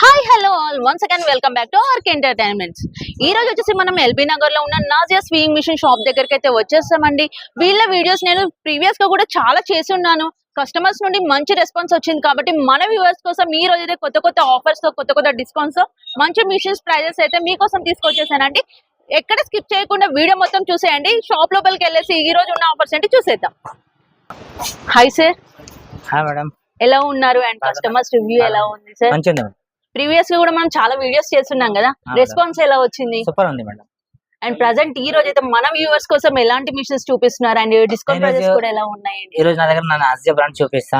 Hi hello all once again welcome back to ark entertainments ఈ రోజు వచ్చేసి మనం ఎల్బీ నగర్లో ఉన్న నాజియా స్వింగ్ మిషన్ షాప్ దగ్గరికి అయితే వచ్చేస్తామండి వీళ్ళ వీడియోస్ నేను ప్రీవియస్గా కూడా చాలా చేసి ఉన్నాను. కస్టమర్స్ నుండి మంచి రెస్పాన్స్ వచ్చింది కాబట్టి మన వ్యూవర్స్ కోసం ఈ రోజు అయితే కొత్త కొత్త ఆఫర్స్తో కొత్త కొత్త డిస్కౌంట్స్ మంచి మిషన్స్ ప్రైజెస్ అయితే మీకోసం తీసుకొచ్చేసానండి. ఎక్కడ స్కిప్ చేయకుండా వీడియో మొత్తం చూసేయండి. షాప్ లోపలికి వెళ్ళేసి ఈ రోజు ఉన్న ఆఫర్స్ ఏంటి చూసేద్దాం. హాయ్ సార్ హాయ్ మేడం ఎలా ఉన్నారు అండ్. కస్టమర్స్ రివ్యూ ఎలా ఉంది సార్ మంచిగా ప్రీవియస్గా కూడా మనం చాలా వీడియోస్ చేస్తున్నాం కదా రెస్పాన్స్ ఎలా వచ్చింది? సూపర్ ఉంది మేడం. అండ్ ప్రజెంట్ ఈ రోజు అయితే మన వ్యూవర్స్ కోసం ఎలాంటి మిషన్స్ చూపిస్తున్నారు అండ్ డిస్కౌంట్ ప్రైజెస్ కూడా ఎలా ఉన్నాయండి? ఈ రోజు నా దగ్గర నా ఆసియా బ్రాండ్ చూపిస్తా.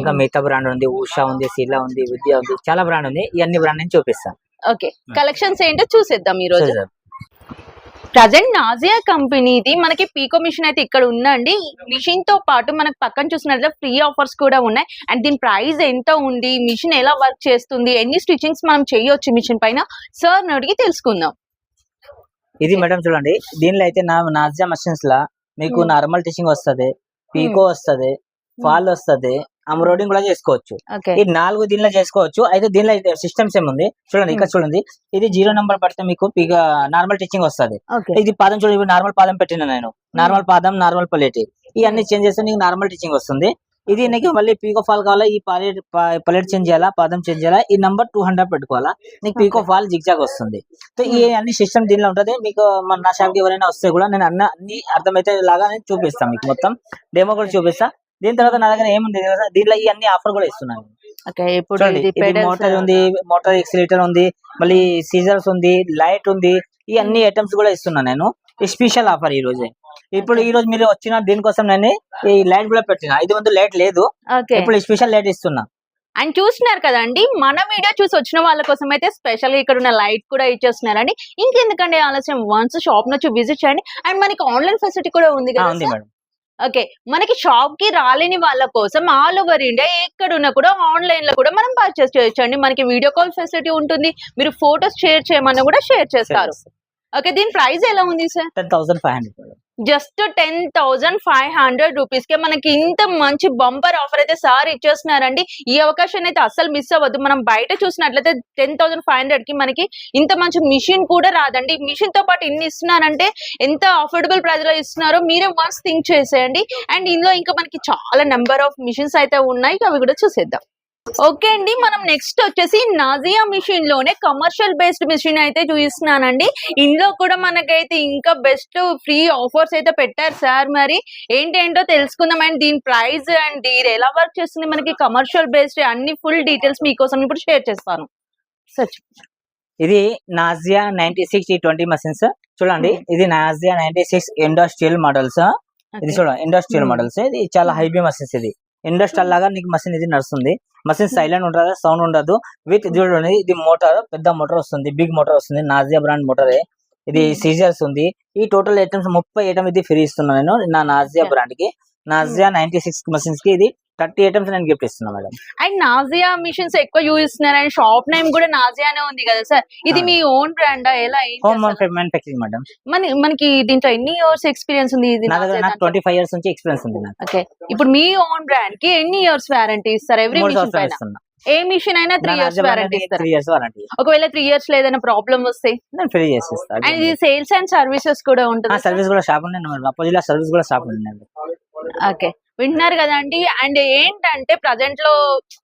ఇంకా Hmm. మిగతా బ్రాండ్ ఉంది ఉషా ఉంది సిలా ఉంది విద్య ఉంది చాలా బ్రాండ్ ఉంది. ఈ అన్ని బ్రాండ్ నేను చూపిస్తా. ఓకే కలెక్షన్స్ ఏంటో చూసేద్దాం ఈ రోజు. ప్రజెంట్ నాజియా కంపెనీది మనకి పీకో మిషన్ అయితే ఇక్కడ ఉందండి. మిషన్తో పాటు మనకి పక్కన చూసినట్లయితే ఫ్రీ ఆఫర్స్ కూడా ఉన్నాయి. అండ్ దీని ప్రైస్ ఎంత ఉంది? మిషన్ ఎలా వర్క్ చేస్తుంది? ఎన్ని స్టిచ్చింగ్స్ మనం చేయొచ్చు మిషన్ పైన? సార్ అడిగి తెలుసుకుందాం. ఇది మేడం చూడండి. దీనిలో అయితే నా నాజియా మషిన్స్ లా మీకు. నార్మల్ టీచింగ్ వస్తది. పీకో వస్తది. ఫాల్ వస్తది. అమ్రోడింగ్ కూడా చేసుకోవచ్చు. ఈ నాలుగు దీనిలో చేసుకోవచ్చు. అయితే దీనిలో సిస్టమ్స్ ఏముంది? చూడండి ఇక్కడ. చూడండి. ఇది జీరో నంబర్ పడితే మీకు నార్మల్ టీచింగ్ వస్తది. ఇది పాదం చూడండి నార్మల్ పాదం పెట్టిన నేను. నార్మల్ పాదం నార్మల్ పలేట్ ఇవన్నీ చేంజ్ చేస్తే నీకు నార్మల్ టీచింగ్ వస్తుంది. ఇది నీకు మళ్ళీ పీకో ఫాల్ కావాలా? ఈ పలేట్ పలేట్ చేంజ్ చేయాలా? పాదం చేంజ్ చేయాలా? ఈ నంబర్ టూ హండ్రెడ్ పెట్టుకోవాలా? నీకు పీకో. ఫాల్ జిగ్జాగ్ వస్తుంది. సో ఈ అన్ని సిస్టమ్ దీనిలో ఉంటది. మీకు మన నా షాప్కి ఎవరైనా వస్తే కూడా నేను అన్న అన్ని అర్థమైతే లాగా నేను చూపిస్తాను మీకు మొత్తం. డెమో కూడా చూపిస్తా. దీని తర్వాత నా దగ్గర ఏముంది? దీనిలో ఈ అన్ని ఆఫర్ కూడా ఇస్తున్నాను ఓకే ఇప్పుడు మోటార్ ఉంది మోటార్ ఎక్సిలేటర్ ఉంది మళ్ళీ సీజర్స్ ఉంది లైట్ ఉంది ఈ అన్ని ఐటమ్స్ కూడా ఇస్తున్నాను నేను. స్పెషల్ ఆఫర్ ఈ రోజే. ఇప్పుడు ఈ రోజు మీరు వచ్చిన దీనికోసం నేను ఈ లైట్ కూడా పెట్టిన. ఇది ముందు లైట్ లేదు. ఇప్పుడు స్పెషల్ లైట్ ఇస్తున్నా. అండ్ చూస్తున్నారు కదండి మన వీడియో చూసి వచ్చిన వాళ్ళ కోసం అయితే స్పెషల్గా ఇక్కడ ఉన్న లైట్ కూడా ఇచ్చేస్తున్నారండి. ఇంకెందుకండి ఆలస్యం? వన్స్ షాప్ నుంచి విజిట్ చేయండి. అండ్ మనకి ఆన్లైన్ ఫెసిలిటీ కూడా ఉంది కదా ఉంది మేడం. ఓకే. మనకి షాప్కి రాలేని వాళ్ళ కోసం ఆల్ ఓవర్ ఇండియా ఎక్కడ ఉన్నా కూడా ఆన్లైన్లో కూడా మనం పర్చేస్ చేయొచ్చు అండి మనకి వీడియో కాల్ ఫెసిలిటీ ఉంటుంది. మీరు ఫోటోస్ షేర్ చేయమన్నా కూడా షేర్ చేస్తారు. ఓకే. దీని ప్రైస్ ఎలా ఉంది sir? Ten thousand five hundred just ten thousand five hundred రూపీస్కి మనకి ఇంత మంచి బంపర్ ఆఫర్ అయితే సార్ ఇచ్చేస్తున్నారండి. ఈ అవకాశాన్ని అయితే అస్సలు మిస్ అవ్వద్దు. మనం బయట చూసినట్లయితే టెన్ థౌసండ్ ఫైవ్ హండ్రెడ్కి మనకి ఇంత మంచి మిషన్ కూడా రాదండి. మిషన్తో పాటు ఇన్ని ఇస్తున్నారంటే ఎంత అఫోర్డబుల్ ప్రైస్లో ఇస్తున్నారో మీరే వన్స్ థింక్ చేసేయండి. అండ్ ఇందులో ఇంకా మనకి చాలా నెంబర్ ఆఫ్ మిషన్స్ అయితే ఉన్నాయి. అవి కూడా చూసేద్దాం. ఓకే అండి మనం నెక్స్ట్ వచ్చేసి నాజియా మిషన్లోనే కమర్షియల్ బేస్డ్ మిషన్ అయితే చూపిస్తున్నానండి. ఇందులో కూడా మనకైతే ఇంకా బెస్ట్ ఫ్రీ ఆఫర్స్ అయితే పెట్టారు సార్ మరి. ఏంటేంటో తెలుసుకుందాం అండ్ దీని ప్రైస్ అండ్ ఇది ఎలా వర్క్ చేస్తుంది మనకి కమర్షియల్ బేస్డ్ అన్ని ఫుల్ డీటెయిల్స్ మీకోసం ఇప్పుడు షేర్ చేస్తాను. ఇది నాజియా నైన్టీ సిక్స్ ఈ ట్వంటీ మషిన్స్ చూడండి ఇది Nazia ninety six industrial models ఇది చూడండి ఇండస్ట్రియల్. మోడల్స్ ఇది చాలా హైబీ మషిన్స్ ఇది. ఇండస్ట్రియల్ లాగా నీకు మషిన్ ఇది నడుస్తుంది. మషిన్ సైలెంట్ ఉంటుంది సౌండ్ ఉండదు. విత్ చూడండి ఇది మోటార్ పెద్ద మోటార్ వస్తుంది బిగ్ మోటార్ వస్తుంది నాజియా బ్రాండ్ మోటారే ఇది Hmm. సీజర్స్ ఉంది. ఈ టోటల్ ఐటమ్స్ ముప్పై ఐటమ్ ఇది ఫ్రీ ఇస్తున్నాను నేను నా నాజియా. బ్రాండ్కి. నాజియా నైన్టీ సిక్స్ మషిన్స్కి ఇది థర్టీ ఐటమ్స్ నేను గిఫ్ట్ ఇస్తున్నా మేడం అండ్ నాజియా మిషన్స్ ఎక్కువ యూజ్ ఇస్తున్నారు అండ్ షాప్ నేమ్ కూడా నాజియానే ఉంది కదా సార్ ఇది Ah. మీ ఓన్ బ్రాండా ఎలా హోమ్? మ్యానుఫాక్చరింగ్ మేడం మన మనకి దీంట్లో ఎన్ని ఇయర్స్ ఎక్స్పీరియన్స్ ఉంది ఇది నా దగ్గర నాకు ట్వంటీ ఫైవ్ ఇయర్స్ నుంచి ఎక్స్పీరియన్స్ ఉంది నాకు ఓకే ఇప్పుడు మీ ఓన్ బ్రాండ్కి ఎన్ని ఇయర్స్ వారంటీ ఇస్తారు ఎవ్రీ మిషన్ పైన ఏ మిషన్ అయినా త్రీ ఇయర్స్ వారంటీ ఇస్తారు త్రీ ఇయర్స్ వారంటీ ఒకవేళ త్రీ ఇయర్స్లో ఏదైనా ప్రాబ్లం వస్తే నేను ఫ్రీ చేసి అండ్ ఇది సేల్స్ అండ్ సర్వీసెస్ కూడా ఉంటుంది సర్వీస్ కూడా షాప్ ఉంది అపోజిట్ సర్వీస్ కూడా షాప్ ఉంది. ఓకే వింటున్నారు కదండి. అండ్ ఏంటంటే ప్రజెంట్లో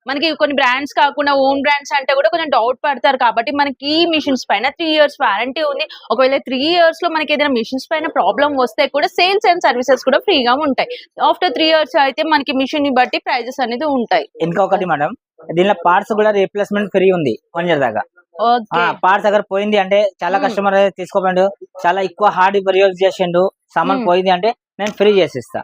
మనకి కొన్ని బ్రాండ్స్ కాకుండా ఓన్ బ్రాండ్స్ అంటే కూడా కొంచెం డౌట్ పడతారు కాబట్టి మనకి ఈ మిషన్స్ పైన త్రీ ఇయర్స్ వారంటీ ఉంది. ఒకవేళ త్రీ ఇయర్స్లో మనకి ఏదైనా మిషన్స్ పైన ప్రాబ్లం వస్తే కూడా సేల్స్ అండ్ సర్వీసెస్ కూడా ఫ్రీగా ఉంటాయి. ఆఫ్టర్ త్రీ ఇయర్స్ అయితే మనకి మిషన్ని బట్టి ప్రైజెస్ అనేది ఉంటాయి. ఇంకొకటి మేడం దీనిలో పార్ట్స్ కూడా రీప్లేస్మెంట్ ఫ్రీ ఉంది వన్ ఇయర్ దాకా పార్ట్స్ అగర్ పోయింది అంటే చాలా. కస్టమర్ తీసుకోపోయిండు చాలా ఎక్కువ హార్డ్ యూజ్ చేసిండు సామాన్. పోయింది అంటే నేను ఫ్రీ చేసి ఇస్తా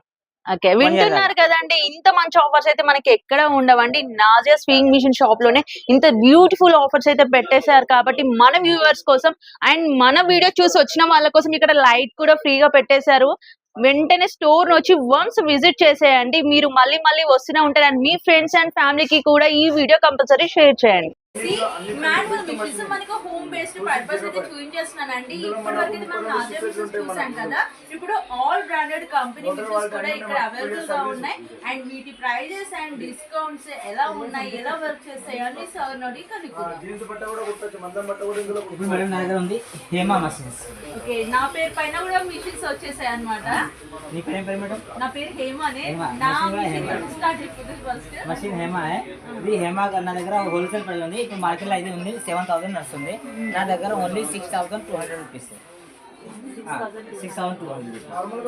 ఓకే. వింటున్నారు కదండి ఇంత మంచి ఆఫర్స్ అయితే మనకి ఎక్కడ ఉండవండి. నాజియా స్వింగ్ మిషన్ షాప్లోనే ఇంత బ్యూటిఫుల్ ఆఫర్స్ అయితే పెట్టేశారు కాబట్టి మన వ్యూవర్స్ కోసం అండ్ మన వీడియో చూసి వచ్చిన వాళ్ళ కోసం ఇక్కడ లైట్ కూడా ఫ్రీగా పెట్టేశారు. వెంటనే స్టోర్ వచ్చి వన్స్ విజిట్ చేసేయండి. మీరు మళ్ళీ మళ్ళీ వస్తూనే ఉంటారు అండ్ మీ ఫ్రెండ్స్ అండ్ ఫ్యామిలీకి కూడా ఈ వీడియో కంపల్సరీ షేర్ చేయండి. మిషన్స్ మనకి హోమ్ బేస్డ్ పర్పస్ అయితే చూపించేస్తున్నానండి ఇప్పటి వరకు అయితే మనం మిషన్స్ చూసాం కదా ఇప్పుడు ఆల్ బ్రాండెడ్ కంపెనీ మిషన్స్ కూడా ఇక్కడ అవైలబుల్గా ఉన్నాయి. అండ్ వీటి ప్రైజెస్ అండ్ డిస్కౌంట్స్ ఎలా ఉన్నాయి ఎలా వర్క్ చేస్తాయి అని సార్ నోడి ఓకే నా పేరు పైన కూడా మిషన్స్ వచ్చేసాయి అన్నమాట. నీ పేరు ఏం పేరు మేడం? నా పేరు హేమానే. హేమ. నా మషిన్ హేమా. హేమా నా దగ్గర హోల్సేల్ ప్రైస్ ఉంది. ఇప్పుడు మార్కెట్లో అయితే ఉంది. సెవెన్ థౌసండ్ నడుస్తుంది. నా దగ్గర only six thousand two hundred rupees six thousand two hundred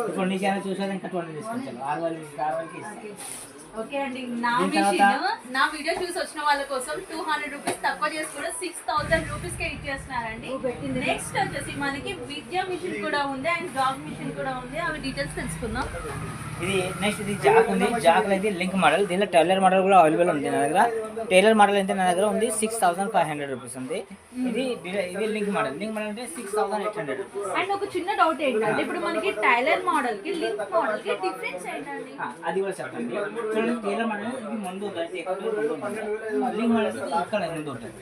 ఇప్పుడు నీకైనా చూసేది ఇంకా టూ హండ్రెడ్ తీసుకుంటాను. ఆరు వాళ్ళకి ఆరు వాళ్ళకి ఇస్తాను ఓకే అండి. నా మిషన్ నా వీడియో చూసి వచ్చిన వాళ్ళ కోసం టూ హండ్రెడ్ రూపీస్ తక్కువ చేసి కూడా సిక్స్ థౌసండ్ రూపీస్ కే ఇచ్చేస్తున్నారండి. నెక్స్ట్ వచ్చేసి మనకి విద్యా మిషన్ కూడా ఉంది అండ్ జాబ్ మిషన్ కూడా ఉంది. అవి డీటెయిల్స్ తెలుసుకుందాం. ఇది నెక్స్ట్ ఇది జాక్ ఉంది. జాక్ అయితే లింక్ మోడల్. దీనిలో టైలర్ మోడల్ కూడా అవైలబుల్ ఉంది నా దగ్గర. టైలర్ మోడల్ అయితే నా దగ్గర ఉంది. Six thousand five hundred rupees ఉంది. ఇది ఇది లింక్ మోడల్. లింక్ మోడల్ అంటే six thousand eight hundred and ఒక చిన్న డౌట్ ఏంటంటే ఇప్పుడు మనకి టైలర్ మోడల్కి లింక్ మోడల్కి డిఫరెన్స్ ఏంటండి అది కూడా చెప్పండి. చూడండి టైలర్ మోడల్ ఇది ముందు ఉంటుంది లింక్ మోడల్ ఇక్కడ ముందు ఉంటుంది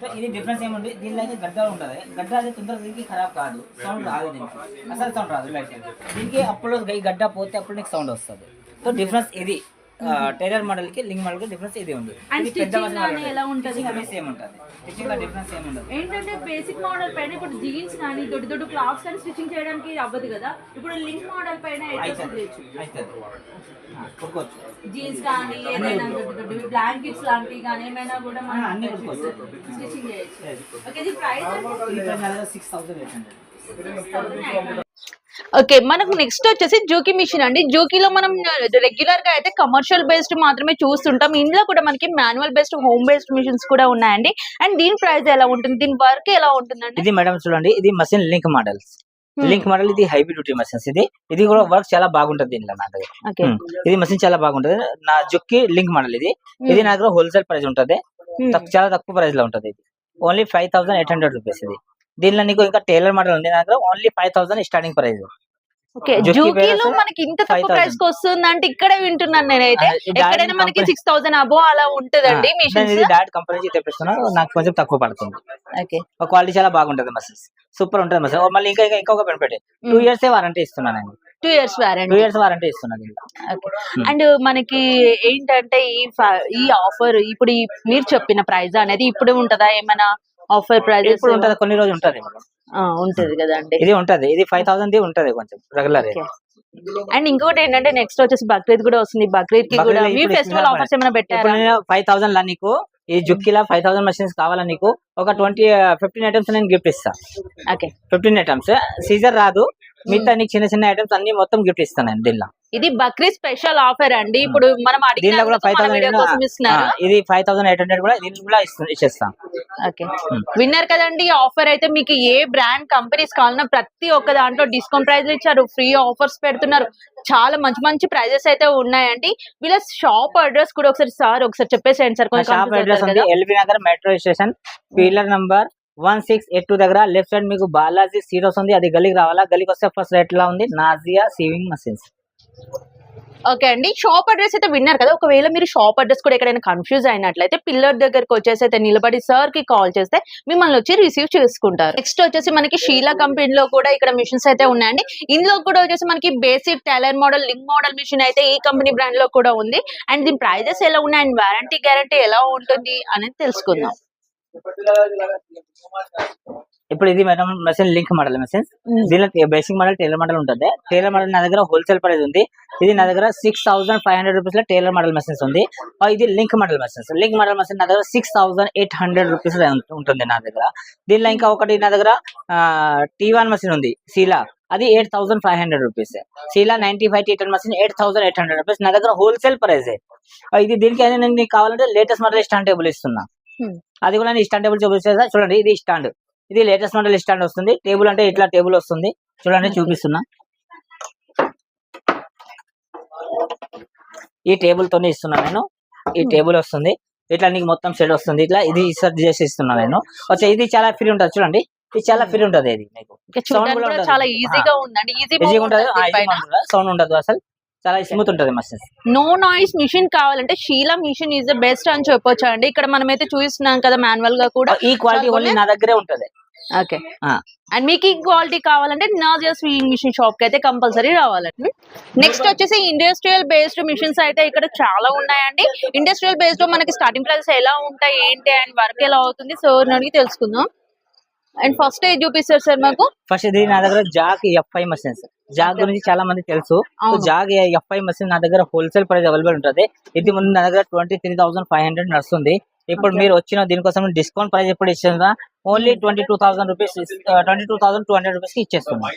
సో ఇది డిఫరెన్స్ ఏముంది? దీనిలో అయితే గడ్డ ఉంటుంది. గడ్డ అది తొందరగా దీనికి ఖరాబ్ కాదు. సౌండ్ రాదు దీనికి. అసలు సౌండ్ రాదు లైట్ దీనికి అప్పుడు గడ్డ పోతే అప్పుడు నీకు సౌండ్ వస్తుంది. సో డిఫరెన్స్ ఇది. టైలర్ మోడల్కి లింక్ మోడల్కి డిఫరెన్స్ ఇది ఉంది. ఎలా ఉంటది? సేమ్ ఉంటుంది. స్టిచ్చింగ్లో డిఫరెన్స్ ఏమి ఉండదు ఏంటంటే బేసిక్ మోడల్ పైన ఇప్పుడు జీన్స్ కానీ దొడ్డు దొడ్డు క్లాత్స్ కానీ స్టిచ్చింగ్ చేయడానికి అవ్వదు కదా? ఇప్పుడు లింక్ మోడల్ పైన జీన్స్ కానీ ఏదైనా బ్లాంకెట్స్ లాంటివి కానీ ఏమైనా కూడా మనం స్టిచ్చింగ్ చేయొచ్చు. ఓకే ఇది price six thousand eight hundred okay మనకు నెక్స్ట్ వచ్చేసి జూకీ మిషన్ అండి. జూకీలో మనం రెగ్యులర్గా అయితే కమర్షియల్ బేస్డ్ మాత్రమే చూస్తుంటాం. ఇందులో కూడా మనకి manual based home based machines కూడా ఉన్నాయండి. అండ్ దీని ప్రైస్ ఎలా ఉంటుంది? దీని వర్క్ ఎలా ఉంటుందండి? ఇది మేడం చూడండి. ఇది machine link models link model ఇది హై బ్యూటీ మషిన్స్ ఇది ఇది కూడా వర్క్ చాలా బాగుంటది దీనిలో నా దగ్గర. ఓకే. ఉమ్. ఇది మషిన్ చాలా బాగుంటది. నా జుక్కి లింక్ మోడల్ ఇది. ఇది నా దగ్గర హోల్సేల్ ప్రైస్ ఉంటది. తక్- చాలా తక్కువ ప్రైస్లో ఉంటది ఇది. Only five thousand eight hundred rupees ఇది. దీనిలో నీకు ఇంకా టైలర్ మోడల్ ఉంది. నా దగ్గర only five thousand starting price okay జూకీలో మనకి ఇంత తక్కువ 5,000. ప్రైస్కి వస్తుంది అంటే ఇక్కడే వింటున్నాను నేనైతే. ఎక్కడైనా మనకి సిక్స్ థౌసండ్ అబో అలా ఉంటదండి డాట్ కంపెనీ నుంచి తెప్పిస్తున్నా. నాకు కొంచెం తక్కువ పడుతుంది. ఓకే. క్వాలిటీ చాలా బాగుంటది మసీన్స్ సూపర్ ఉంటుంది మళ్ళీ ఇంకా ఇంకా ఇంకొక బెనిఫిట్ టూ ఇయర్స్ వారంటీ ఇస్తున్నాను నేను. Two years two years warranty ఇస్తున్నాను దీంట్లో. అండ్ మనకి ఏంటంటే ఈ ఈ ఆఫర్ ఇప్పుడు మీరు చెప్పిన ప్రైస్ అనేది ఇప్పుడు ఉంటదా? ఏమైనా ఆఫర్ ప్రైజెస్ ఇప్పుడు ఉంటది? కొన్ని రోజులు ఉంటది. ఉంటది కదండి ఇది ఉంటది. ఇది ఫైవ్ థౌసండ్ ఉంటది కొంచెం రెగ్యులర్. అండ్ ఇంకొకటి ఏంటంటే నెక్స్ట్ వచ్చేసి బక్రీద్ కూడా వస్తుంది. బక్రీద్కి కూడా మీ ఫెస్టివల్ ఆఫర్స్ ఏమైనా పెట్టారా? ఫైవ్ థౌసండ్ లా నీకు ఈ జుక్కిలా ఫైవ్ థౌసండ్ మషిన్స్ కావాలా నీకు ఒక ట్వంటీ ఫిఫ్టీన్ ఐటమ్స్ నేను గిఫ్ట్ ఇస్తా. ఓకే. ఫిఫ్టీన్ ఐటమ్స్ సీజర్ రాదు. మిగతా నీకు చిన్న చిన్న ఐటమ్స్ అన్ని మొత్తం గిఫ్ట్ ఇస్తాను నేను దీనిలో ఇది బక్రీద్ స్పెషల్ ఆఫర్ అండి. ఇప్పుడు మనం దీనిలో కూడా ఫైవ్ థౌసండ్ ఇది ఫైవ్ థౌసండ్ ఎయిట్ హండ్రెడ్ కూడా దీనికి కూడా ఇస్తు- ఇచ్చేస్తాం. ఓకే. విన్నర్ కదండి ఆఫర్ అయితే మీకు ఏ బ్రాండ్ కంపెనీస్ కావాలన్నా ప్రతి ఒక్క దాంట్లో డిస్కౌంట్ ప్రైస్ ఇచ్చారు ఫ్రీ ఆఫర్స్ పెడుతున్నారు. చాలా మంచి మంచి ప్రైజెస్ అయితే ఉన్నాయండి. వీళ్ళ షాప్ అడ్రస్ కూడా ఒకసారి సార్ ఒకసారి చెప్పేసేయండి సార్. షాప్ అడ్రస్ ఉంది. LB Nagar metro station pillar number one six eight two దగ్గర. లెఫ్ట్ సైడ్ మీకు బాలాజీ సీట్ వస్తుంది అది గలీకి రావాలా? గలీకి వస్తే ఫస్ట్ రైట్ లా ఉంది. Nazia sewing machines. ఓకే అండి. షాప్ అడ్రస్ అయితే విన్నారు కదా. ఒకవేళ మీరు షాప్ అడ్రస్ కూడా ఎక్కడైనా కన్ఫ్యూజ్ అయినట్లయితే పిల్లర్ దగ్గరకు వచ్చేసి అయితే నిలబడి సార్కి కాల్ చేస్తే మిమ్మల్ని వచ్చి రిసీవ్ చేసుకుంటారు. నెక్స్ట్ వచ్చేసి మనకి షీలా కంపెనీలో కూడా ఇక్కడ మిషన్స్ అయితే ఉన్నాయండి. ఇందులో కూడా వచ్చేసి మనకి basic tailor model link model machine అయితే ఈ కంపెనీ బ్రాండ్లో కూడా ఉంది. అండ్ దీని ప్రైజెస్ ఎలా ఉన్నాయి? అండ్ వారంటీ గ్యారంటీ ఎలా ఉంటుంది? అనేది తెలుసుకుందాం. ఇప్పుడు ఇది madam machine link model machines దీనిలో బేసిక్ మోడల్ టైలర్ మోడల్ ఉంటుంది. టైలర్ మోడల్ నా దగ్గర హోల్సేల్ ప్రైస్ ఉంది. ఇది నా దగ్గర సిక్స్ థౌసండ్ ఫైవ్ హండ్రెడ్ రూపీస్లో టైలర్ మోడల్ మెషిన్స్ ఉంది. ఇది link model machines. Link model machine నా దగ్గర six thousand eight hundred rupees ఉంటుంది నా దగ్గర. దీనిలో ఇంకా ఒకటి నా దగ్గర టీ వన్ మెషిన్ ఉంది సీలా అది eight thousand five hundred rupees Sheela ninety five T ten machine eight thousand eight hundred rupees నా దగ్గర హోల్సేల్ ప్రైస్. ఇది దీనికి అయినా నేను కావాలంటే లేటెస్ట్ మోడల్ స్టాండ్ టేబుల్ ఇస్తున్నా. అది కూడా నేను స్టాండ్ టేబుల్ చూపిస్తా. చూడండి ఇది స్టాండ్ ఇది లేటెస్ట్ మోడల్ స్టాండ్ వస్తుంది. టేబుల్ అంటే ఇట్లా టేబుల్ వస్తుంది. చూడండి చూపిస్తున్నా. ఈ టేబుల్ తోనే ఇస్తున్నా నేను. ఈ టేబుల్ వస్తుంది. ఇట్లా నీకు మొత్తం సెట్ వస్తుంది. ఇట్లా ఇది సెట్ చేసి ఇస్తున్నా నేను. వచ్చే ఇది చాలా ఫ్రీ ఉంటుంది. చూడండి ఇది చాలా ఫ్రీ ఉంటుంది ఇది మీకు. చూడడానికి కూడా కూడా ఉండదు. చాలా ఈజీగా ఉందండి. ఈజీ ఈజీగా ఉంటుంది సౌండ్ ఉండదు అసలు. చాలా స్మూత్ ఉంటది మసీన్స్ నో నాయిస్ మిషన్ కావాలంటే Sheela machine is the best అని చెప్పొచ్చు అండి ఇక్కడ మనమైతే చూస్తున్నాం కదా మాన్యువల్గా కూడా. ఈ క్వాలిటీ ఓన్లీ నా దగ్గరే ఉంటది. ఓకే. అండ్ మీకు ఈ క్వాలిటీ కావాలంటే నాజియా స్వింగ్ మిషన్ షాప్కి అయితే కంపల్సరీ రావాలండి. నెక్స్ట్ వచ్చేసి ఇండస్ట్రియల్ బేస్డ్ మిషన్స్ అయితే ఇక్కడ చాలా ఉన్నాయండి. ఇండస్ట్రియల్ బేస్డ్లో మనకి స్టార్టింగ్ ప్రైస్ ఎలా ఉంటాయి ఏంటి అండ్ వర్క్ ఎలా అవుతుంది సో అడిగి తెలుసుకుందాం. అండ్ ఫస్ట్ ఏది చూపిస్తారు సార్ మాకు? ఫస్ట్ ఇది నా దగ్గర జాగ్ ఎఫ్ఐ మసీన్స్ జాగ్ గురించి చాలా మంది తెలుసు. సో. జాగ్ ఎఫ్ఐ మసీన్ నా దగ్గర హోల్సేల్ ప్రైస్ అవైలబుల్ ఉంటది. ఇది ముందు నా దగ్గర twenty three thousand five hundred నడుస్తుంది. ఇప్పుడు. మీరు వచ్చిన దీనికోసం డిస్కౌంట్ ప్రైస్ ఎప్పుడు ఇస్తుందా only twenty two thousand rupees twenty two thousand two hundred రూపీస్కి ఇచ్చేస్తున్నా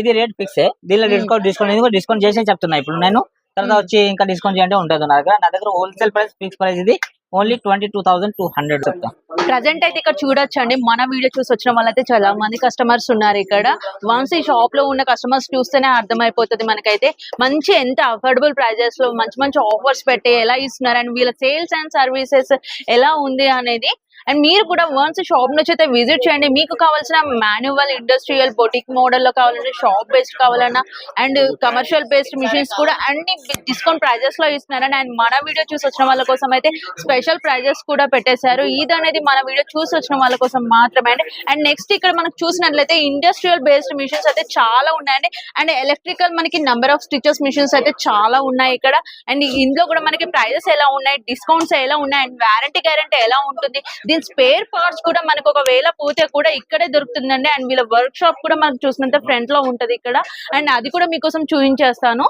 ఇది రేట్ ఫిక్స్ దీనిలో. డిస్కౌంట్ డిస్కౌంట్ ఇది డిస్కౌంట్ చేసి చెప్తున్నా. ఇప్పుడు నేను తర్వాత. వచ్చి ఇంకా డిస్కౌంట్ చేయంటే ఉంటుంది నా దగ్గర నా దగ్గర హోల్సేల్ ప్రైస్ ఫిక్స్ ప్రైస్ ఇది only twenty two thousand two hundred చెప్తా. ప్రజెంట్ అయితే ఇక్కడ చూడొచ్చండి. మన వీడియో చూసి వచ్చిన వాళ్ళైతే చాలా మంది కస్టమర్స్ ఉన్నారు ఇక్కడ. వన్స్ ఈ షాప్లో ఉన్న కస్టమర్స్ చూస్తేనే అర్థమైపోతుంది మనకైతే. మంచి ఎంత అఫోర్డబుల్ ప్రైజెస్లో మంచి మంచి ఆఫర్స్ పెట్టి ఎలా ఇస్తున్నారు? అండ్ వీళ్ళ సేల్స్ అండ్ సర్వీసెస్ ఎలా ఉంది అనేది అండ్ మీరు కూడా వన్స్ షాప్ నుంచి అయితే విజిట్ చేయండి. మీకు కావాల్సిన మాన్యువల్ ఇండస్ట్రియల్ బొటిక్ మోడల్లో కావాలంటే షాప్ బేస్డ్ కావాలన్నా అండ్ కమర్షియల్ బేస్డ్ మిషన్స్ కూడా అన్ని డిస్కౌంట్ ప్రైజెస్లో ఇస్తున్నారండి అండ్ మన వీడియో చూసి వచ్చిన వాళ్ళ కోసం అయితే స్పెషల్ ప్రైజెస్ కూడా పెట్టేశారు. ఇది అనేది మన వీడియో చూసి వచ్చిన వాళ్ళ కోసం మాత్రమే అండి. అండ్ నెక్స్ట్ ఇక్కడ మనకు చూసినట్లయితే ఇండస్ట్రియల్ బేస్డ్ మిషన్స్ అయితే చాలా ఉన్నాయండి. అండ్ ఎలక్ట్రికల్ మనకి నంబర్ ఆఫ్ స్టిచెస్ మిషన్స్ అయితే చాలా ఉన్నాయి ఇక్కడ. అండ్ ఇందులో కూడా మనకి ప్రైజెస్ ఎలా ఉన్నాయి డిస్కౌంట్స్ ఎలా ఉన్నాయి అండ్ వారంటీ గ్యారంటీ ఎలా ఉంటుంది దీని స్పేర్ పార్ట్స్ కూడా మనకు ఒకవేళ పోతే కూడా ఇక్కడే దొరుకుతుందండి. అండ్ వీళ్ళ వర్క్ షాప్ కూడా మనకు చూసినంత ఫ్రంట్లో ఉంటది ఇక్కడ. అండ్ అది కూడా మీకోసం చూపించేస్తాను.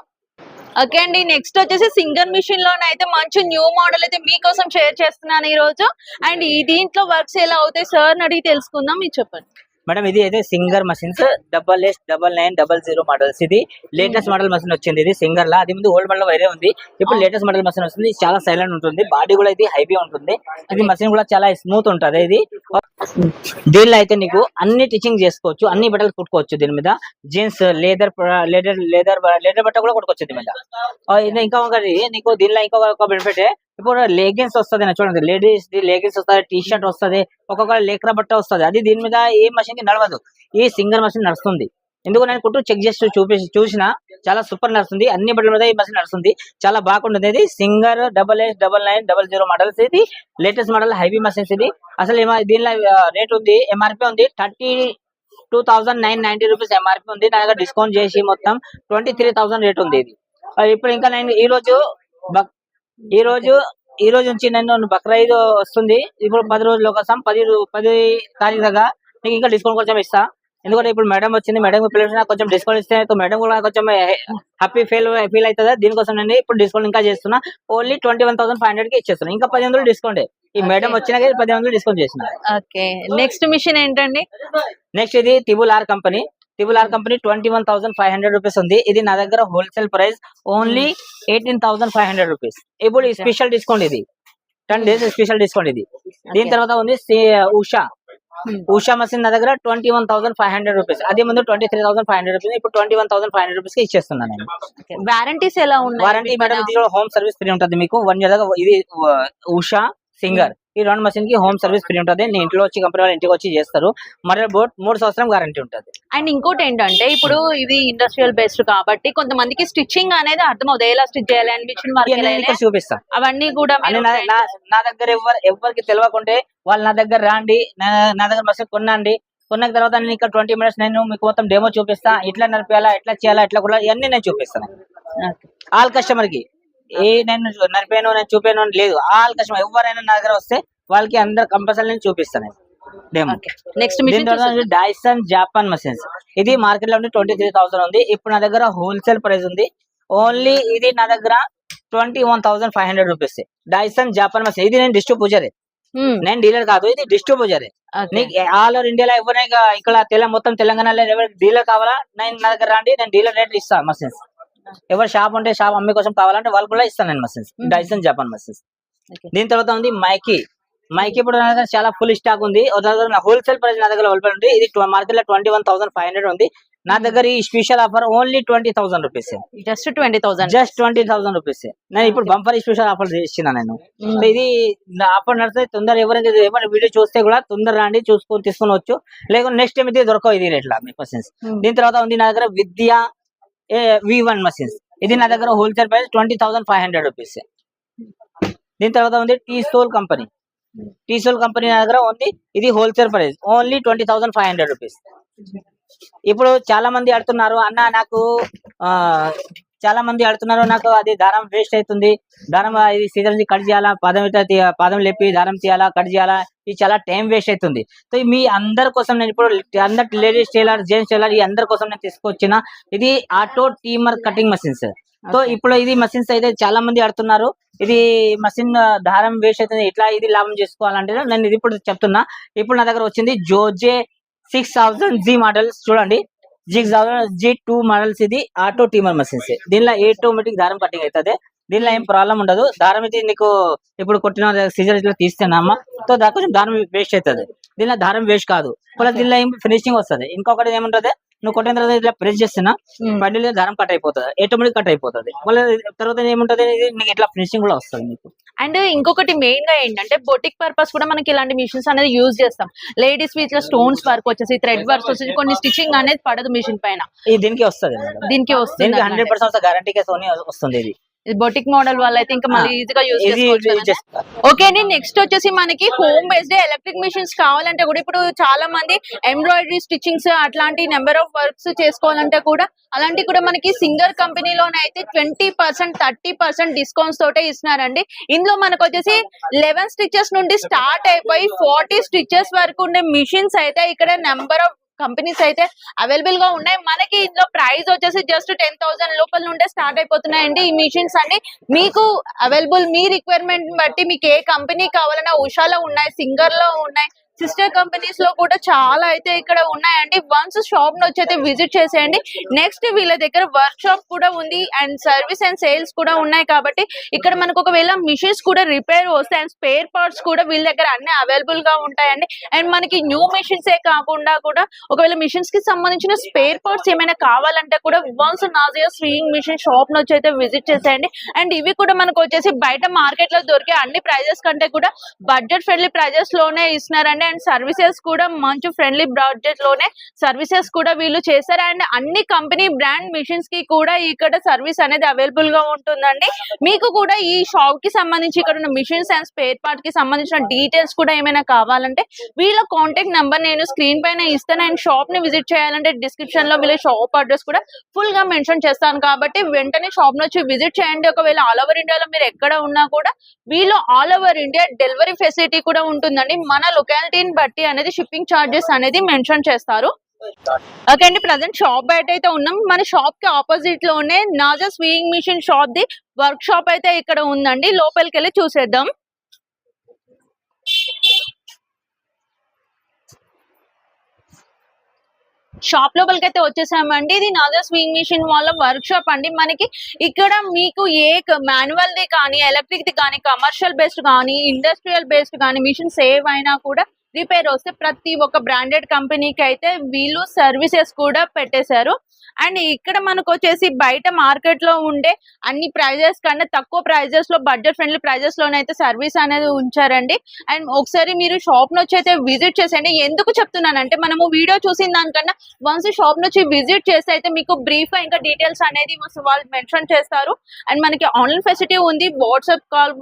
ఓకే అండి నెక్స్ట్ వచ్చేసి సింగర్ మిషన్ లోనైతే మంచి న్యూ మోడల్ అయితే మీకోసం షేర్ చేస్తున్నాను ఈ రోజు అండ్ ఈ దీంట్లో వర్క్స్ ఎలా అవుతాయి సార్ అడిగి తెలుసుకుందాం. మీరు చెప్పండి. మేడం ఇది అయితే Singer machines double S double nine double zero models ఇది లేటెస్ట్ మోడల్ మషిన్ వచ్చింది ఇది సింగర్ లా. అది ముందు ఓల్డ్ మోడల్ వేరే ఉంది ఇప్పుడు లేటెస్ట్ మోడల్ మషిన్ వస్తుంది చాలా సైలెంట్ ఉంటుంది బాడీ కూడా ఇది హైవీ ఉంటుంది. ఇది మషిన్ కూడా చాలా స్మూత్ ఉంటుంది ఇది. దీనిలో అయితే నీకు అన్ని టిచింగ్ చేసుకోవచ్చు అన్ని బట్టలు కుట్టుకోవచ్చు దీని మీద. Jeans leather leather leather leather బట్ట కూడా కుట్టుకోవచ్చు దీని మీద. ఇంకా ఒకటి నీకు దీనిలో ఇంకా ఒక బెనిఫిట్ ఇప్పుడు లెగిన్స్ వస్తుంది చూడండి లేడీస్ లెగిన్స్ వస్తుంది టీ షర్ట్ వస్తుంది ఒక్కొక్క లేకర బట్ట వస్తుంది. అది దీని మీద ఏ మషిన్కి నడవదు. ఈ సింగర్ మషిన్ నడుస్తుంది. ఎందుకు నేను కుట్టు చెక్ చేసి చూపి చూసిన చాలా సూపర్ నడుస్తుంది. అన్ని బట్టల మీద ఈ మషిన్ నడుస్తుంది. చాలా బాగుంటుంది ఇది. Singer double eight double nine double zero models ఇది. లేటెస్ట్ మోడల్ హైవీ మషిన్స్ ఇది. అసలు దీనిలో రేట్ ఉంది ఎంఆర్పి ఉంది. Thirty two thousand nine ninety rupees MRP ఉంది. నా దగ్గర డిస్కౌంట్ చేసి మొత్తం ట్వంటీ త్రీ థౌసండ్ రేట్ ఉంది ఇది. ఇప్పుడు ఇంకా నేను ఈ రోజు ఈ రోజు ఈ రోజు నుంచి నేను బక్రీద్ వస్తుంది. ఇప్పుడు పది రోజుల కోసం పది పది తారీఖు దాకా నీకు ఇంకా డిస్కౌంట్ కొంచెం ఇస్తా. ఎందుకంటే ఇప్పుడు మేడం వచ్చింది మేడం పిల్లలు కొంచెం డిస్కౌంట్ ఇస్తే మేడం కూడా కొంచెం హ్యాపీ ఫీల్ ఫీల్ అవుతుందా? దీనికోసం నేను ఇప్పుడు డిస్కౌంట్ ఇంకా చేస్తున్నా. Only twenty one thousand five హండ్రెడ్కి ఇచ్చేస్తున్నా. ఇంకా పది వందలు డిస్కౌంట్ ఈ మేడం వచ్చినాక పది వందలు డిస్కౌంట్ చేసిన ఓకే నెక్స్ట్ మిషన్ ఏంటండి? నెక్స్ట్ ఇది టిబుల్ ఆర్ కంపెనీ టిబుల్ are company twenty one thousand five hundred rupees ఉంది. ఇది నా దగ్గర wholesale price only eighteen thousand five hundred rupees ఇప్పుడు స్పెషల్ డిస్కౌంట్ ఇది. టెన్ డేస్ స్పెషల్ డిస్కౌంట్ ఇది. దీని. తర్వాత ఉంది సి- ఉషా. Hmm. ఉషా మషిన్ నా దగ్గర twenty one thousand five hundred rupees అదే ముందు twenty three thousand five hundred rupees ఇప్పుడు twenty one thousand five hundred rupees ఇచ్చేస్తున్నాను నేను. వారంటీస్ ఎలా ఉన్నాయి? వారంటీ మేడం దీనిలో హోమ్ సర్వీస్ ఫ్రీ ఉంటుంది మీకు. వన్ ఇయర్ దాకా ఇది uh, ఉషా. సింగర్ ఈ రెండు మషిన్కి హోమ్ సర్వీస్ ఫ్రీ ఉంటుంది. నేను ఇంట్లో వచ్చి కంపెనీ వాళ్ళు ఇంటికి వచ్చి చేస్తారు. మరో బోట్ మూడు సంవత్సరం వారంటీ ఉంటుంది. అండ్ ఇంకోటి ఏంటంటే ఇప్పుడు ఇది ఇండస్ట్రియల్ బేస్డ్ కాబట్టి కొంతమందికి స్టిచ్చింగ్ అనేది అర్థం అవుతుంది ఎలా స్టిచ్ చేయాలి మిషన్ ఇక్కడ చూపిస్తా. అవన్నీ కూడా నా దగ్గర ఎవరు ఎవరికి తెలియకుంటే వాళ్ళు నా దగ్గర రాండి. నా దగ్గర మసీద్ కొనండి కొన్న తర్వాత నేను ఇక్కడ ట్వంటీ మినిట్స్ నేను మీకు మొత్తం డెమో చూపిస్తా. ఇట్లా నడిపేయాలా ఎట్లా చేయాలా ఎట్లా కూడా ఇవన్నీ నేను చూపిస్తాను. ఆల్ కస్టమర్కి. ఏ నేను నడిపాను నేను చూపాను అని లేదు. ఆల్ కస్టమర్ ఎవరైనా నా దగ్గర వస్తే వాళ్ళకి అందరు కంపల్సరీ నేను చూపిస్తాను. Demo next Dyson Japan machines ఇది మార్కెట్లో ట్వంటీ త్రీ థౌసండ్ ఉంది. ఇప్పుడు నా దగ్గర హోల్సేల్ ప్రైస్ ఉంది. ఓన్లీ ఇది నా దగ్గర twenty one thousand five hundred rupees Dyson Japan machine ఇది నేను డిస్ట్రిబ్యూటర్ నేను డీలర్ కాదు ఇది డిస్ట్రిబ్యూటర్ నీకు ఆల్ ఓవర్ ఇండియాలో ఎవరైనా ఇక్కడ మొత్తం తెలంగాణలో ఎవరికి డీలర్ కావాలా? నేను నా దగ్గర రండి నేను డీలర్ రేట్ ఇస్తాను మషిన్స్ ఎవరు షాప్ ఉంటే షాప్ అమ్మే కోసం కావాలంటే వాళ్ళు కూడా ఇస్తాను నేను Mhm. Dyson Japan Okay. దీని తర్వాత ఉంది మైకి మైకి ఇప్పుడు నా దగ్గర చాలా ఫుల్ స్టాక్ ఉంది. హోల్సేల్ ప్రైస్ నా దగ్గర అవైలబుల్ ఉంది. ఇది మార్కెట్లో twenty one thousand five hundred ఉంది. నా దగ్గర ఈ special offer only twenty thousand rupees just twenty thousand just twenty thousand rupees నేను ఇప్పుడు బంపర్ స్పెషల్ ఆఫర్ ఇచ్చిన నేను. ఇది ఆఫర్ నడితే తొందర ఎవరైనా ఎవరైనా వీడియో చూస్తే కూడా తొందర రండి చూసుకొని తీసుకొని వచ్చు లేకుంటే నెక్స్ట్ టైం ఇది దొరకవు ఇది రేట్లా మీ క్వశ్చన్స్ దీని తర్వాత ఉంది నా దగ్గర విద్య వి వన్ మషిన్స్ ఇది నా దగ్గర wholesale price twenty thousand five hundred rupees దీని తర్వాత ఉంది టీ సోల్ కంపెనీ టీ సోల్ కంపెనీ నా దగ్గర ఉంది. ఇది wholesale price only twenty thousand five hundred rupees ఇప్పుడు చాలా మంది అడుగుతున్నారు అన్న నాకు ఆ చాలా మంది అడుగుతున్నారు నాకు అది దారం వేస్ట్ అవుతుంది. దారం ఇది సీజన్ కట్ చేయాలా? పాదం పాదం లేపి దారం తీయాలా? కట్ చేయాలా? ఇది చాలా టైం వేస్ట్ అవుతుంది. సో మీ అందరి కోసం నేను ఇప్పుడు అందరు లేడీస్ టైలర్ జెంట్స్ టైలర్ ఈ అందరి కోసం నేను తీసుకొచ్చిన ఇది auto trimmer cutting machines so ఇప్పుడు ఇది మషిన్స్ అయితే చాలా మంది ఆడుతున్నారు ఇది మషిన్ దారం వేస్ట్ అవుతుంది. ఇట్లా ఇది లాభం చేసుకోవాలంటే నేను ఇది ఇప్పుడు చెప్తున్నా. ఇప్పుడు నా దగ్గర వచ్చింది జోజే సిక్స్ థౌసండ్ జీ మోడల్స్ చూడండి. థౌసండ్ జీ టూ మోడల్స్ ఇది ఆటో టీమర్ మషిన్స్ దీనిలో ఆటోమేటిక్ దారం కటింగ్ అవుతుంది. దీనిలో ఏం ప్రాబ్లం ఉండదు. దారం ఇది నీకు ఇప్పుడు కొట్టిన సీజర్ ఇట్లా తీస్తేనమ్మా సో దాని కొంచెం దారం వేస్ట్ అవుతుంది. దీనిలో దారం వేస్ట్ కాదు. ప్లస్ దీనిలో ఏం ఫినిషింగ్ వస్తుంది. ఇంకొకటి ఏముంటది? నువ్వు కొట్టిన తర్వాత ఇట్లా ప్రెస్ చేస్తున్నా బండిలో దారం కట్ అయిపోతుంది. ఆటోమేటిక్ కట్ అయిపోతుంది. మళ్ళీ తర్వాత ఏముంటది? నీకు ఇట్లా ఫినిషింగ్ కూడా వస్తుంది నీకు. అండ్ ఇంకొకటి మెయిన్గా ఏంటంటే బొటిక్ పర్పస్ కూడా మనకి ఇలాంటి మిషన్స్ అనేది యూజ్ చేస్తాం. లేడీస్ ఇట్లా స్టోన్స్ వర్క్ వచ్చేసి థ్రెడ్ వర్క్ వచ్చేసి కొన్ని స్టిచ్చింగ్ అనేది పడదు మిషన్ పైన. దీనికి వస్తుంది దీనికి వస్తుంది హండ్రెడ్ పర్సెంట్ గ్యారంటీ వస్తుంది ఇది. బొటిక్ మోడల్ వల్ల అయితే ఇంకా మళ్ళీ ఈజీగా యూజ్ చేసుకోవచ్చు. ఓకే అండి నెక్స్ట్ వచ్చేసి మనకి హోమ్ బేస్డ్ ఎలక్ట్రిక్ మిషన్స్ కావాలంటే కూడా ఇప్పుడు చాలా మంది ఎంబ్రాయిడరీ స్టిచ్చింగ్స్ అట్లాంటి నెంబర్ ఆఫ్ వర్క్స్ చేసుకోవాలంటే కూడా అలాంటి కూడా మనకి Singer కంపెనీలోనైతే twenty percent thirty percent discounts తోటే ఇస్తున్నారండి ఇందులో మనకు వచ్చేసి లెవెన్ స్టిచెస్ నుండి స్టార్ట్ అయిపోయి ఫార్టీ స్టిచెస్ వరకు ఉండే మిషన్స్ అయితే ఇక్కడ నెంబర్ ఆఫ్ కంపెనీస్ అయితే అవైలబుల్గా ఉన్నాయి. మనకి ఇందులో ప్రైస్ వచ్చేసి జస్ట్ టెన్ థౌసండ్ లోపల నుండే స్టార్ట్ అయిపోతున్నాయండి ఈ మిషన్స్ అన్ని. మీకు అవైలబుల్ మీ రిక్వైర్మెంట్ బట్టి మీకు ఏ కంపెనీ కావాలన్నా ఉషాలో ఉన్నాయి సింగర్లో ఉన్నాయి సిస్టర్ కంపెనీస్లో కూడా చాలా అయితే ఇక్కడ ఉన్నాయండి. వన్స్ షాప్ను వచ్చి అయితే విజిట్ చేసేయండి. నెక్స్ట్ వీళ్ళ దగ్గర వర్క్ షాప్ కూడా ఉంది అండ్ సర్వీస్ అండ్ సేల్స్ కూడా ఉన్నాయి కాబట్టి ఇక్కడ మనకు ఒకవేళ మిషన్స్ కూడా రిపేర్ వస్తాయి అండ్ స్పేర్ పార్ట్స్ కూడా వీళ్ళ దగ్గర అన్ని అవైలబుల్గా ఉంటాయండి. అండ్ మనకి న్యూ మిషన్స్ ఏ కాకుండా కూడా ఒకవేళ మిషన్స్కి సంబంధించిన స్పేర్ పార్ట్స్ ఏమైనా కావాలంటే కూడా once Nazia sewing machine shop నుంచి అయితే విజిట్ చేసేయండి. అండ్ ఇవి కూడా మనకు వచ్చేసి బయట మార్కెట్లో దొరికే అన్ని ప్రైజెస్ కంటే కూడా బడ్జెట్ ఫ్రెండ్లీ ప్రైజెస్లోనే ఇస్తున్నారండి. అండ్ సర్వీసెస్ కూడా మంచి ఫ్రెండ్లీ బడ్జెట్లోనే సర్వీసెస్ కూడా వీళ్ళు చేస్తారు అండ్ అన్ని కంపెనీ బ్రాండ్ మిషన్స్కి కూడా ఇక్కడ సర్వీస్ అనేది అవైలబుల్గా ఉంటుందండి. మీకు కూడా ఈ షాప్కి సంబంధించి ఇక్కడ ఉన్న మిషన్స్ అండ్ స్పేర్ పార్ట్కి సంబంధించిన డీటెయిల్స్ కూడా ఏమైనా కావాలంటే వీళ్ళ కాంటాక్ట్ నెంబర్ నేను స్క్రీన్ పైన ఇస్తాను. అండ్ షాప్ని విజిట్ చేయాలంటే డిస్క్రిప్షన్లో వీళ్ళ షాప్ అడ్రస్ కూడా ఫుల్గా మెన్షన్ చేస్తాను. కాబట్టి వెంటనే షాప్ నుంచి వచ్చి విజిట్ చేయండి. ఒకవేళ ఆల్ ఓవర్ ఇండియాలో మీరు ఎక్కడ ఉన్నా కూడా వీళ్ళు all over India delivery facility కూడా ఉంటుందండి. మన లొకాలిటీ క్వాంటిటీని బట్టి అనేది షిప్పింగ్ చార్జెస్ అనేది మెన్షన్ చేస్తారు. ఓకే అండి ప్రజెంట్ షాప్ బయట అయితే ఉన్నాం. మన షాప్కి ఆపోజిట్లోనే Nazia sewing machine shop the workshop అయితే ఇక్కడ ఉందండి. లోపలికి వెళ్ళి చూసేద్దాం. షాప్ లోపలికి అయితే వచ్చేసామండి. ఇది నాజా స్వింగ్ మిషన్ వాళ్ళ వర్క్ షాప్ అండి. మనకి ఇక్కడ మీకు ఏ మాన్యువల్ ది కానీ ఎలక్ట్రిక్ ది కానీ కమర్షియల్ బేస్డ్ కానీ ఇండస్ట్రియల్ బేస్డ్ కానీ మిషన్స్ ఏవైనా కూడా రిపేర్ వస్తే ప్రతి ఒక్క బ్రాండెడ్ కంపెనీకి అయితే వీళ్ళు సర్వీసెస్ కూడా పెట్టేశారు. అండ్ ఇక్కడ మనకు వచ్చేసి బయట మార్కెట్లో ఉండే అన్ని ప్రైజెస్ కన్నా తక్కువ ప్రైజెస్లో బడ్జెట్ ఫ్రెండ్లీ ప్రైజెస్ లోనైతే సర్వీస్ అనేది ఉంచారండి. అండ్ ఒకసారి మీరు షాప్ నుంచి అయితే విజిట్ చేసేయండి. ఎందుకు చెప్తున్నానంటే మనము వీడియో చూసిన దానికన్నా వన్స్ షాప్ నుంచి విజిట్ చేస్తే అయితే మీకు బ్రీఫ్గా ఇంకా డీటెయిల్స్ అనేది వాళ్ళు మెన్షన్ చేస్తారు. అండ్ మనకి ఆన్లైన్ ఫెసిలిటీ ఉంది WhatsApp call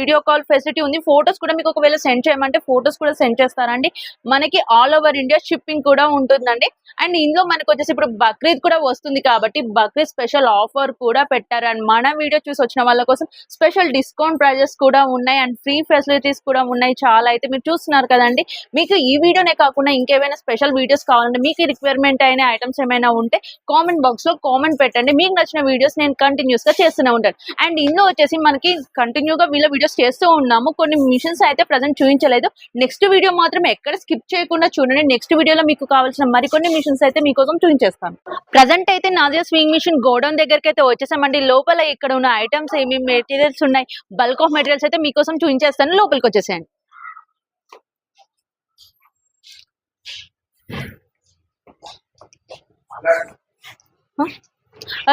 video call facility ఉంది. ఫొటోస్ కూడా మీకు ఒకవేళ సెండ్ చేయమంటే ఫొటోస్ కూడా సెండ్ చేస్తారు చేస్తారండి. మనకి ఆల్ ఓవర్ ఇండియా షిప్పింగ్ కూడా ఉంటుందండి. అండ్ ఇందులో మనకు వచ్చేసి ఇప్పుడు బక్రీద్ కూడా వస్తుంది కాబట్టి బక్రీద్ స్పెషల్ ఆఫర్ కూడా పెట్టారు అండ్ మన వీడియో చూసి వచ్చిన వాళ్ళ కోసం స్పెషల్ డిస్కౌంట్ ప్రైజెస్ కూడా ఉన్నాయి అండ్ ఫ్రీ ఫెసిలిటీస్ కూడా ఉన్నాయి. చాలా అయితే మీరు చూస్తున్నారు కదండి. మీకు ఈ వీడియోనే కాకుండా ఇంకేమైనా స్పెషల్ వీడియోస్ కావాలంటే మీకు రిక్వైర్మెంట్ అయిన ఐటమ్స్ ఏమైనా ఉంటే కామెంట్ బాక్స్లో కామెంట్ పెట్టండి. మీకు నచ్చిన వీడియోస్ నేను కంటిన్యూస్గా చేస్తూనే ఉంటాను. అండ్ ఇందులో వచ్చేసి మనకి కంటిన్యూగా వీళ్ళ వీడియోస్ చేస్తూ ఉన్నాము. కొన్ని మిషన్స్ అయితే ప్రజెంట్ చూపించలేదు. నెక్స్ట్ వీడియో మాత్రం ఎక్కడ స్కిప్ చేయకుండా చూడండి. నెక్స్ట్ వీడియోలో మీకు కావాల్సిన మరికొన్ని మిషన్స్ అయితే మీకోసం చూపించేస్తాను ప్రజెంట్ అయితే నాదియా స్వింగ్ మిషన్ గోడౌన్ దగ్గరికి అయితే వచ్చేసామండి. లోపల ఇక్కడ ఉన్న ఐటమ్స్ ఏమేమి మెటీరియల్స్ ఉన్నాయి? బల్క్ ఆఫ్ మెటీరియల్స్ అయితే మీకోసం చూపించేస్తాను లోపలికి వచ్చేసేయండి.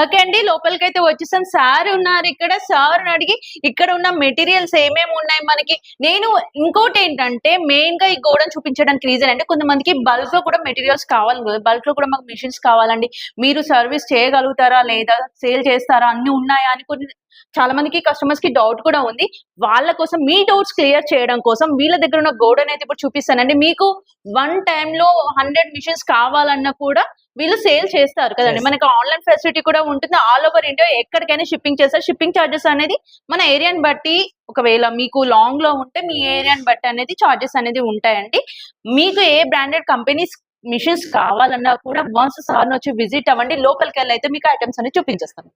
ఓకే అండి లోపలికి అయితే వచ్చేసాం. సార్ ఉన్నారు ఇక్కడ. సార్ అడిగి ఇక్కడ ఉన్న మెటీరియల్స్ ఏమేమి ఉన్నాయి మనకి? నేను ఇంకోటి ఏంటంటే మెయిన్గా ఈ గోడను చూపించడానికి రీజన్ అంటే కొంతమందికి బల్క్లో కూడా మెటీరియల్స్ కావాలి బల్క్లో కూడా మాకు మిషన్స్ కావాలండి. మీరు సర్వీస్ చేయగలుగుతారా లేదా సేల్ చేస్తారా అన్ని ఉన్నాయా అని కొన్ని చాలా మందికి కస్టమర్స్కి డౌట్ కూడా ఉంది. వాళ్ళ కోసం మీ డౌట్స్ క్లియర్ చేయడం కోసం వీళ్ళ దగ్గర ఉన్న గోడన్ అయితే ఇప్పుడు చూపిస్తానండి. మీకు వన్లో హండ్రెడ్ మిషన్స్ కావాలన్నా కూడా వీళ్ళు సేల్ చేస్తారు కదండి. మనకి ఆన్లైన్ ఫెసిలిటీ కూడా ఉంటుంది. ఆల్ ఓవర్ ఇండియా ఎక్కడికైనా షిప్పింగ్ చేస్తారు. షిప్పింగ్ చార్జెస్ అనేది మన ఏరియాని బట్టి ఒకవేళ మీకు లాంగ్లో ఉంటే మీ ఏరియాని బట్టి అనేది చార్జెస్ అనేది ఉంటాయండి. మీకు ఏ బ్రాండెడ్ కంపెనీస్ మిషన్స్ కావాలన్నా కూడా వన్స్ సార్ వచ్చి విజిట్ అవ్వండి. లోపలికి వెళ్ళి అయితే మీకు ఐటమ్స్ అనేది చూపించేస్తాను.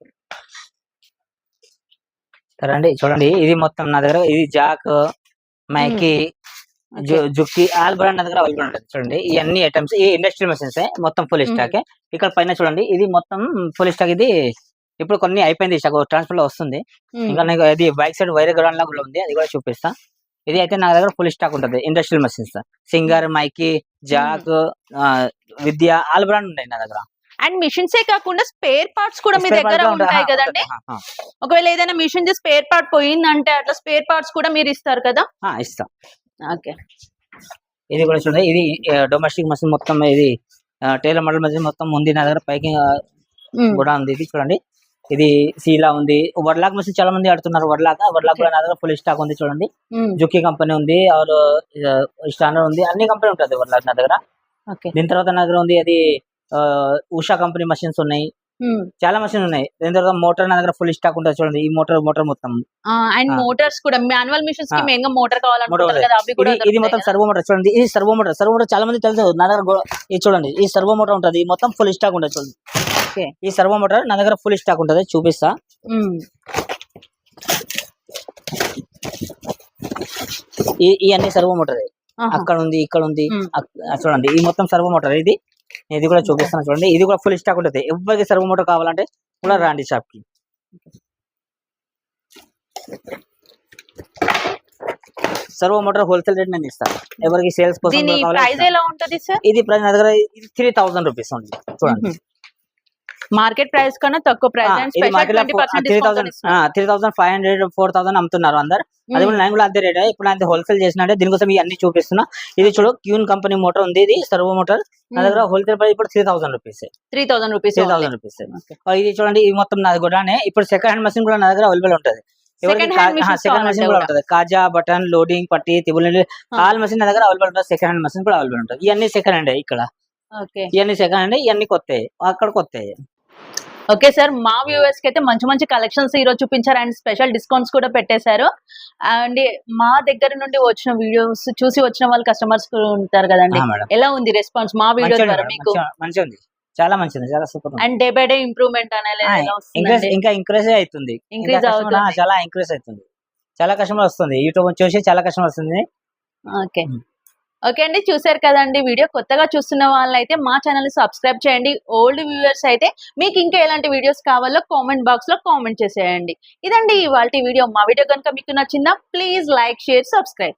సరే చూడండి. ఇది మొత్తం నా దగ్గర ఇది జాక్ మైకి జు- జుక్కి ఆల్ బ్రాండ్ నా దగ్గర అవైలబుల్ ఉంటుంది. చూడండి. ఈ అన్ని ఐటమ్స్ ఈ ఇండస్ట్రియల్ మెషిన్స్ మొత్తం ఫుల్. స్టాక్ ఇక్కడ పైన చూడండి. ఇది మొత్తం ఫుల్ స్టాక్ ఇది ఇప్పుడు కొన్ని అయిపోయింది స్టాక్ ట్రాన్స్ఫర్లో వస్తుంది. ఇంకా నాకు ఇది బైక్ సైడ్ వైర్ గ్రౌండ్ లాగా కూడా ఉంది అది కూడా చూపిస్తా. ఇది అయితే నా దగ్గర ఫుల్ స్టాక్ ఉంటుంది industrial machines Singer మైకి Jack Vidya all brand ఉన్నాయి నా దగ్గర. అండ్ మిషన్స్ ఏ కాకుండా స్పేర్ పార్ట్స్ కూడా మీ దగ్గర ఉంటాయి. కదండి. ఒకవేళ ఏదైనా మిషన్ స్పేర్ పార్ట్ పోయిందంటే అట్లా స్పేర్ పార్ట్స్ కూడా మీరు ఇస్తారు కదా? ఇస్తా. ఓకే. ఇది కూడా చూడండి. ఇది డొమెస్టిక్ మషిన్ మొత్తం ఇది టైలర్ మోడల్ మషిన్ మొత్తం ఉంది నా దగ్గర. పైకి ఆ, కూడా ఉంది ఇది చూడండి. ఇది సీలా ఉంది. వడ్లాక్ మషిన్ చాలా మంది ఆడుతున్నారు వడ్లాక్. వడ్లాక్ కూడా నా దగ్గర ఫుల్ స్టాక్ ఉంది చూడండి. జుక్కీ కంపెనీ ఉంది. ఆర్ స్టాండర్డ్ ఉంది. అన్ని కంపెనీ ఉంటుంది వడ్లాక్ నా దగ్గర. దీని తర్వాత నా దగ్గర ఉంది అది ఉషా కంపెనీ మషిన్స్ ఉన్నాయి. చాలా మషిన్ ఉన్నాయి. దీని తర్వాత మోటార్ నా దగ్గర ఫుల్ స్టాక్ ఉంటుంది చూడండి. ఈ మోటార్ మోటార్ మొత్తం. అండ్. మోటార్స్ కూడా. మాన్యువల్ మిషన్స్కి. మెయిన్ మోటార్ కూడా ఇది మొత్తం సర్వో మోటార్ చూడండి. ఇది సర్వో మోటార్ సర్వో మోటార్ చాలా మంది తెలుసు. నా దగ్గర ఇది చూడండి. ఈ సర్వో మోటార్ ఉంటుంది. మొత్తం ఫుల్ స్టాక్ ఉంటుంది చూడండి. ఈ సర్వో మోటార్ నా దగ్గర ఫుల్ స్టాక్ ఉంటుంది. చూపిస్తా. ఈ అన్ని సర్వో మోటార్ అక్కడ ఉంది ఇక్కడ ఉంది. చూడండి. ఈ మొత్తం సర్వో మోటార్ ఇది. ఇది కూడా చూపిస్తాను చూడండి. ఇది కూడా ఫుల్ స్టాక్ ఉంటుంది. ఎవరికి సర్వో మోటార్ కావాలంటే కూడా రండి షాప్కి సర్వో మోటార్ హోల్సేల్ రేట్ నేను ఇస్తాను ఎవరికి సేల్స్ కోసం ఇది ప్రైస్ నా దగ్గర ఇది త్రీ థౌసండ్ రూపీస్ ఉంది. చూడండి. మార్కెట్ ప్రైస్ కన్నా తక్కువ price three thousand three thousand five hundred four thousand అమ్ముతున్నారు అందరు. అది కూడా నేను కూడా అంతే రేట్. ఇప్పుడు అంతే హోల్సేల్ చేసిన అంటే దీనికోసం ఈ అన్ని చూపిస్తున్నా. ఇది చూడు క్యూన్ కంపెనీ మోటార్ ఉంది ఇది సర్వో మోటార్ నా దగ్గర హోల్సేల్ ప్రైస్ ఇప్పుడు three thousand rupees three thousand rupees three thousand rupees ఇది చూడండి ఇది మొత్తం నాది కూడానే ఇప్పుడు సెకండ్ హ్యాండ్ మషిన్ కూడా నా దగ్గర అవైలబుల్ ఉంటుంది. సెకండ్ మషిన్ కూడా. ఉంటుంది కాజా బటన్ లోడింగ్ పట్టి తిబుల్. ఆల్ మషిన్ నా దగ్గర అవైలబుల్ ఉంటుంది. సెకండ్ హ్యాండ్ మషిన్ కూడా అవైలబుల్ ఉంటుంది. ఇవన్నీ సెకండ్ హ్యాండ్ ఇక్కడ. ఇవన్నీ సెకండ్ హ్యాండ్ ఇవన్నీ కొత్త అక్కడ కొత్త ఓకే సార్ మా వ్యూవర్స్కి అయితే మంచి మంచి కలెక్షన్స్ ఈ రోజు చూపించారు అండ్ స్పెషల్ డిస్కౌంట్స్ కూడా పెట్టేశారు. అండ్ మా దగ్గర నుండి వచ్చిన వీడియోస్ చూసి వచ్చిన వాళ్ళు కస్టమర్స్ ఉంటారు కదండి. ఎలా ఉంది రెస్పాన్స్ మా వీడియో ద్వారా మీకు? మంచిగా- మంచిగా ఉంది. చాలా మంచిది చాలా super and day by day improvement అనేది ఇంక్రీజ్ ఇంకా ఇంక్రీజ్ అవుతుంది. Increase ఇంకా customer, ఆ, అవుతుంది. చాలా ఇంక్రీజ్ అవుతుంది. చాలా కస్టమర్ వస్తుంది. యూట్యూబ్ చూసి చాలా కస్టమర్ వస్తుంది. ఓకే. ఓకే అండి చూసారు కదండి వీడియో. కొత్తగా చూస్తున్న వాళ్ళైతే మా ఛానల్ని సబ్స్క్రైబ్ చేయండి. ఓల్డ్ వ్యూవర్స్ అయితే మీకు ఇంకా ఎలాంటి వీడియోస్ కావాలో కామెంట్ బాక్స్లో కామెంట్ చేసేయండి. ఇదండి ఇవాళ వీడియో. మా వీడియో కనుక మీకు నచ్చిందా ప్లీజ్ లైక్ షేర్ సబ్స్క్రైబ్.